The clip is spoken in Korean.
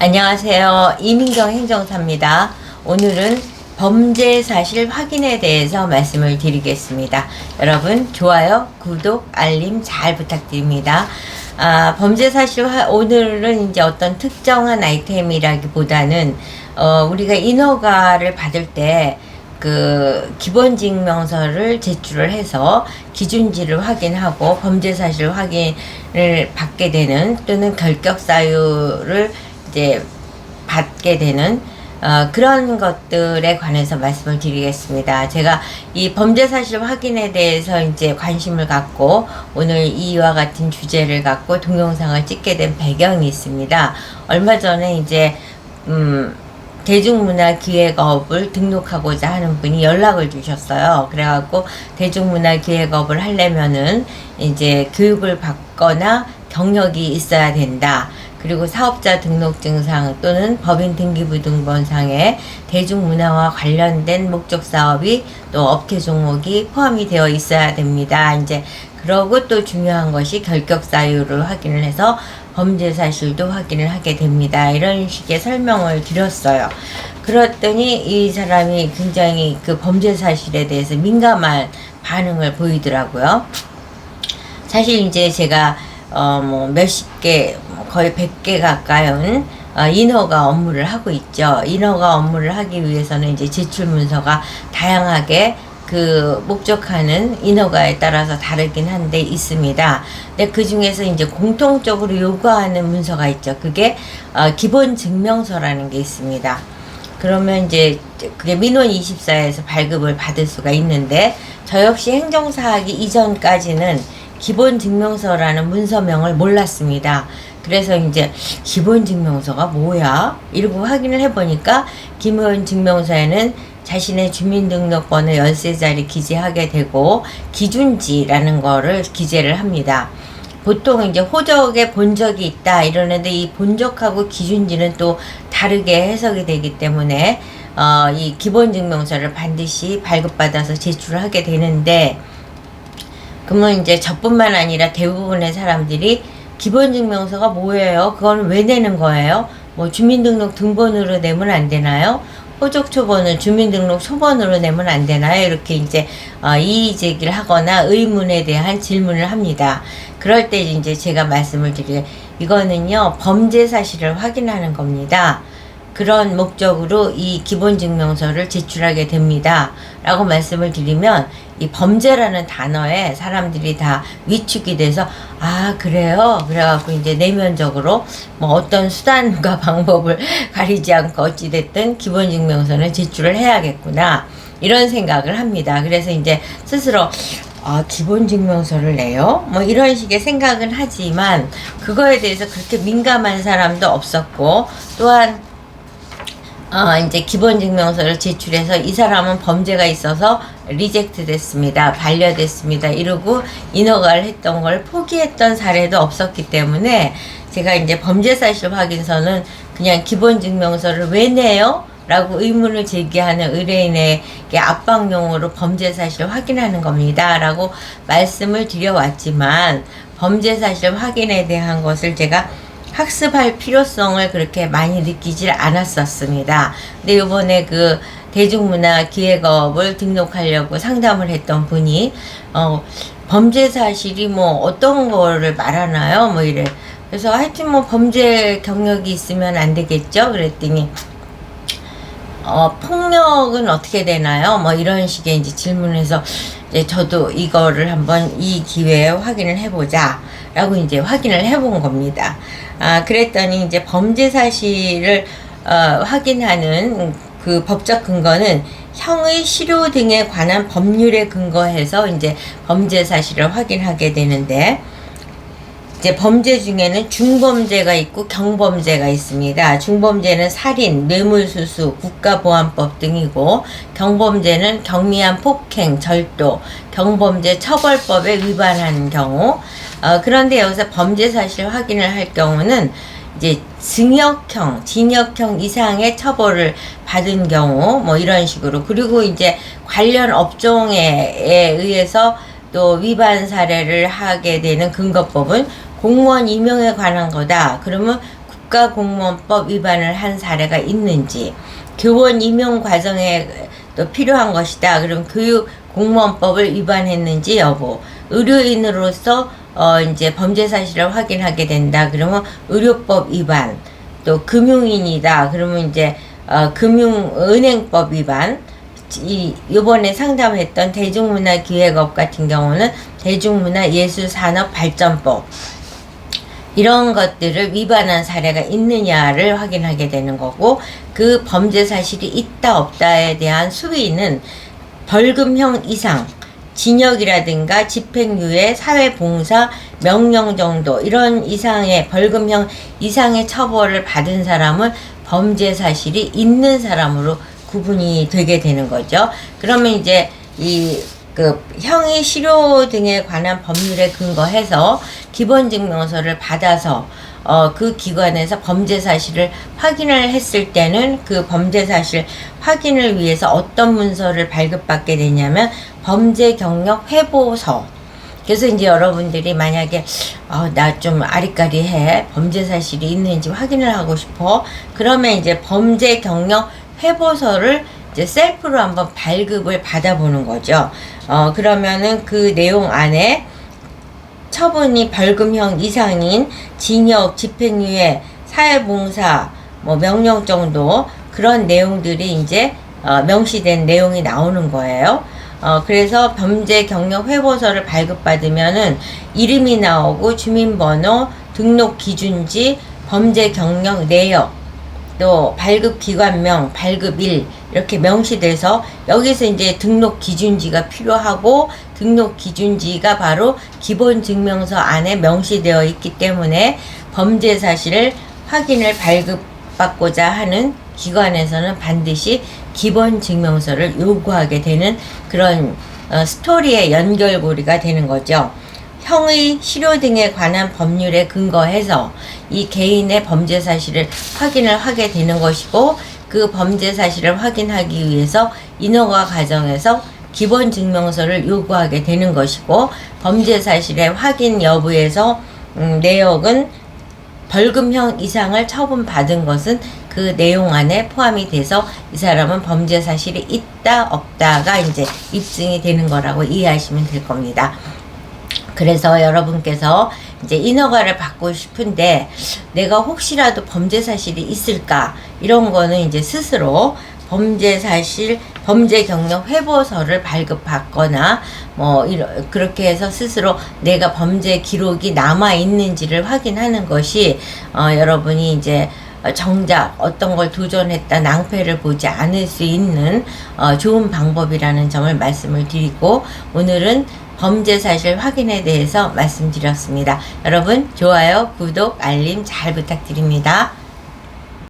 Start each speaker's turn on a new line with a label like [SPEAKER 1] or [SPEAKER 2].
[SPEAKER 1] 안녕하세요. 이민경 행정사입니다. 오늘은 범죄 사실 확인에 대해서 말씀을 드리겠습니다. 여러분, 좋아요, 구독, 알림 잘 부탁드립니다. 아, 범죄 사실, 화- 오늘은 이제 어떤 특정한 아이템이라기보다는, 어, 우리가 인허가를 받을 때, 그 기본 증명서를 제출을 해서 기준지를 확인하고 범죄 사실 확인을 받게 되는 또는 결격 사유를 이제 받게 되는 어, 그런 것들에 관해서 말씀을 드리겠습니다. 제가 이 범죄 사실 확인에 대해서 이제 관심을 갖고 오늘 이와 같은 주제를 갖고 동영상을 찍게 된 배경이 있습니다. 얼마 전에 이제 음 대중문화 기획업을 등록하고자 하는 분이 연락을 주셨어요. 그래갖고 대중문화 기획업을 하려면은 이제 교육을 받거나 경력이 있어야 된다. 그리고 사업자 등록증상 또는 법인 등기부등본상에 대중문화와 관련된 목적 사업이 또 업계 종목이 포함이 되어 있어야 됩니다. 이제 그러고 또 중요한 것이 결격 사유를 확인을 해서 범죄 사실도 확인을 하게 됩니다. 이런 식의 설명을 드렸어요. 그랬더니 이 사람이 굉장히 그 범죄 사실에 대해서 민감한 반응을 보이더라고요. 사실 이제 제가 어 뭐 몇십 개 거의 100개 가까운 어, 인허가 업무를 하고 있죠. 인허가 업무를 하기 위해서는 이제 제출 문서가 다양하게 그 목적하는 인허가에 따라서 다르긴 한데 있습니다. 근데 그 중에서 이제 공통적으로 요구하는 문서가 있죠. 그게 어, 기본 증명서라는 게 있습니다. 그러면 이제 그게 민원 24에서 발급을 받을 수가 있는데 저 역시 행정사하기 이전까지는 기본 증명서라는 문서명을 몰랐습니다. 그래서 이제 기본 증명서가 뭐야? 이러고 확인을 해보니까 기본 증명서에는 자신의 주민등록번호 열쇠자리 기재하게 되고 기준지라는 거를 기재를 합니다. 보통 이제 호적에 본 적이 있다 이러는데 이 본적하고 기준지는 또 다르게 해석이 되기 때문에 어, 이 기본 증명서를 반드시 발급받아서 제출을 하게 되는데 그러면 이제 저뿐만 아니라 대부분의 사람들이 기본 증명서가 뭐예요? 그건 왜 내는 거예요? 뭐 주민등록 등본으로 내면 안 되나요? 호적 초본을 주민등록 초본으로 내면 안 되나요? 이렇게 이제 어, 이의 제기를 하거나 의문에 대한 질문을 합니다. 그럴 때 이제 제가 말씀을 드리게 이거는요 범죄 사실을 확인하는 겁니다. 그런 목적으로 이 기본 증명서를 제출하게 됩니다. 라고 말씀을 드리면 이 범죄라는 단어에 사람들이 다 위축이 돼서 아 그래요 그래갖고 이제 내면적으로 뭐 어떤 수단과 방법을 가리지 않고 어찌됐든 기본 증명서는 제출을 해야겠구나 이런 생각을 합니다. 그래서 이제 스스로 아, 기본 증명서를 내요? 뭐 이런 식의 생각은 하지만 그거에 대해서 그렇게 민감한 사람도 없었고 또한 어, 이제 기본 증명서를 제출해서 이 사람은 범죄가 있어서 리젝트 됐습니다. 반려됐습니다. 이러고 인허가를 했던 걸 포기했던 사례도 없었기 때문에 제가 이제 범죄 사실 확인서는 그냥 기본 증명서를 왜 내요? 라고 의문을 제기하는 의뢰인에게 압박용으로 범죄 사실 확인하는 겁니다. 라고 말씀을 드려왔지만 범죄 사실 확인에 대한 것을 제가 학습할 필요성을 그렇게 많이 느끼질 않았었습니다. 근데 요번에 그 대중문화 기획업을 등록하려고 상담을 했던 분이 어 범죄 사실이 뭐 어떤 거를 말하나요? 뭐 이래. 그래서 하여튼 뭐 범죄 경력이 있으면 안 되겠죠? 그랬더니 어, 폭력은 어떻게 되나요? 뭐 이런 식의 이제 질문해서 이제 저도 이거를 한번 이 기회에 확인을 해보자. 라고 이제 확인을 해본 겁니다. 아, 그랬더니 이제 범죄 사실을 어, 확인하는 그 법적 근거는 형의 실효 등에 관한 법률에 근거해서 이제 범죄 사실을 확인하게 되는데 이제 범죄 중에는 중범죄가 있고 경범죄가 있습니다. 중범죄는 살인, 뇌물수수, 국가보안법 등이고 경범죄는 경미한 폭행, 절도, 경범죄 처벌법에 위반한 경우 어, 그런데 여기서 범죄 사실 확인을 할 경우는 이제 징역형, 징역형 이상의 처벌을 받은 경우 뭐 이런 식으로 그리고 이제 관련 업종에 의해서 또 위반 사례를 하게 되는 근거법은 공무원 임용에 관한 거다. 그러면 국가공무원법 위반을 한 사례가 있는지 교원 임용 과정에 또 필요한 것이다. 그럼 교육 공무원법을 위반했는지 여부 의료인으로서 어 이제 범죄 사실을 확인하게 된다. 그러면 의료법 위반 또 금융인이다. 그러면 이제 어 금융 은행법 위반 이 요번에 상담했던 대중문화 기획업 같은 경우는 대중문화 예술 산업 발전법. 이런 것들을 위반한 사례가 있느냐를 확인하게 되는 거고 그 범죄 사실이 있다 없다에 대한 수위는 벌금형 이상 징역이라든가 집행유예 사회봉사 명령 정도 이런 이상의 벌금형 이상의 처벌을 받은 사람은 범죄 사실이 있는 사람으로 구분이 되게 되는 거죠. 그러면 이제 이 그 형이 실효 등에 관한 법률에 근거해서 기본증명서를 받아서 어, 그 기관에서 범죄 사실을 확인을 했을 때는 그 범죄 사실 확인을 위해서 어떤 문서를 발급받게 되냐면 범죄 경력 회보서 그래서 이제 여러분들이 만약에 어, 나 좀 아리까리해 범죄 사실이 있는지 확인을 하고 싶어 그러면 이제 범죄 경력 회보서를 이제 셀프로 한번 발급을 받아보는 거죠. 어 그러면은 그 내용 안에 처분이 벌금형 이상인 징역, 집행유예, 사회봉사, 뭐 명령 정도 그런 내용들이 이제 어, 명시된 내용이 나오는 거예요. 어, 그래서 범죄 경력 회보서를 발급받으면은 이름이 나오고 주민번호, 등록 기준지, 범죄 경력 내역, 또 발급 기관명, 발급일 이렇게 명시돼서 여기서 이제 등록 기준지가 필요하고 등록 기준지가 바로 기본 증명서 안에 명시되어 있기 때문에 범죄 사실을 확인을 발급받고자 하는 기관에서는 반드시 기본 증명서를 요구하게 되는 그런 어, 스토리의 연결고리가 되는 거죠. 형의 실효 등에 관한 법률에 근거해서 이 개인의 범죄 사실을 확인을 하게 되는 것이고 그 범죄 사실을 확인하기 위해서 인허가 과정에서 기본 증명서를 요구하게 되는 것이고 범죄 사실의 확인 여부에서 음, 내역은 벌금형 이상을 처분받은 것은 그 내용 안에 포함이 돼서 이 사람은 범죄 사실이 있다 없다가 이제 입증이 되는 거라고 이해하시면 될 겁니다. 그래서 여러분께서 이제 인허가를 받고 싶은데 내가 혹시라도 범죄 사실이 있을까? 이런 거는 이제 스스로 범죄 사실 범죄 경력 회보서를 발급받거나 뭐 이러, 그렇게 해서 스스로 내가 범죄 기록이 남아 있는지를 확인하는 것이 어, 여러분이 이제 정작 어떤 걸 도전했다 낭패를 보지 않을 수 있는 어, 좋은 방법이라는 점을 말씀을 드리고 오늘은 범죄 사실 확인에 대해서 말씀드렸습니다. 여러분 좋아요, 구독, 알림 잘 부탁드립니다.